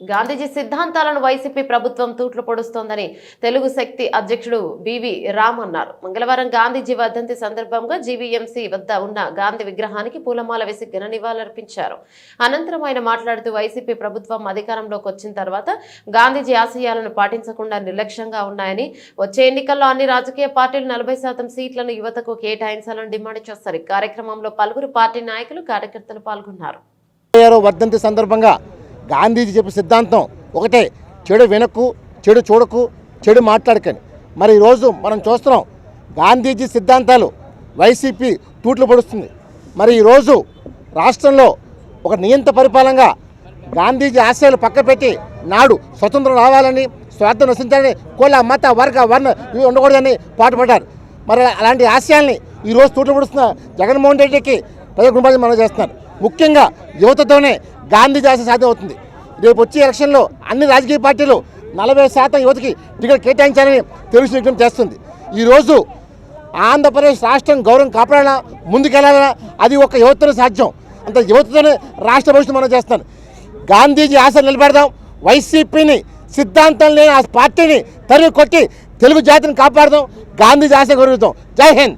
గాంధీజీ సిద్ధాంతాలను వైసీపీ ప్రభుత్వం తూట్లు పొడుస్తోందని తెలుగు శక్తి అధ్యక్షుడు బివి రామ్ అన్నారు. మంగళవారం గాంధీజీ వర్ధంతి సందర్భంగా జీవీఎంసీ వద్ద ఉన్న గాంధీ విగ్రహానికి పూలమాల వేసి ఘన నివాళులర్పించారు. అనంతరం ఆయన మాట్లాడుతూ వైసీపీ ప్రభుత్వం అధికారంలోకి వచ్చిన తర్వాత గాంధీజీ ఆశయాలను పాటించకుండా నిర్లక్ష్యంగా ఉన్నాయని వచ్చే ఎన్నికల్లో అన్ని రాజకీయ పార్టీలు నలభై శాతం సీట్లను యువతకు కేటాయించాలని డిమాండ్ చేస్తారు కార్యక్రమంలో పలువురు పార్టీ నాయకులు కార్యకర్తలు పాల్గొన్నారు. వర్ధంతి సందర్భంగా గాంధీజీ చెప్పిన సిద్ధాంతం ఒకటే చెడు వినకు చెడు చూడకు చెడు మాట్లాడకని. మరి ఈరోజు మనం చూస్తున్నాం గాంధీజీ సిద్ధాంతాలు వైసీపీ తూట్లు పడుస్తుంది. మరి ఈరోజు రాష్ట్రంలో ఒక నియంత పరిపాలనగా గాంధీజీ ఆశయాలు పక్కపెట్టి నాడు స్వతంత్రం రావాలని స్వార్థం నశించాలని కుల మత వర్గ వర్ణ ఇవి ఉండకూడదని పాటుపడ్డారు. మరి అలాంటి ఆశయాల్ని ఈరోజు తూట్లు పడుస్తున్న జగన్మోహన్ రెడ్డికి ప్రజల కుటుంబాన్ని మనం చేస్తున్నారు. ముఖ్యంగా యువతతోనే గాంధీజీ ఆశ సాధ్యం అవుతుంది రేపు వచ్చే ఎలక్షన్లో అన్ని రాజకీయ పార్టీలు నలభై శాతం యువతకి టికెట్ కేటాయించాలని తెలుగు విజ్ఞప్తి చేస్తుంది. ఈరోజు ఆంధ్రప్రదేశ్ రాష్ట్రం గౌరవం కాపాడాలా ముందుకెళ్ళాలా అది ఒక యువతను సాధ్యం. అంత యువతతోనే రాష్ట్ర భవిష్యత్తు మనం చేస్తాను గాంధీజీ ఆశ నిలబెడదాం. వైసీపీని సిద్ధాంతం లేని ఆ పార్టీని తరిగి కొట్టి తెలుగు జాతిని కాపాడదాం. గాంధీజీ ఆశ గౌరవిద్దాం జై హింద్!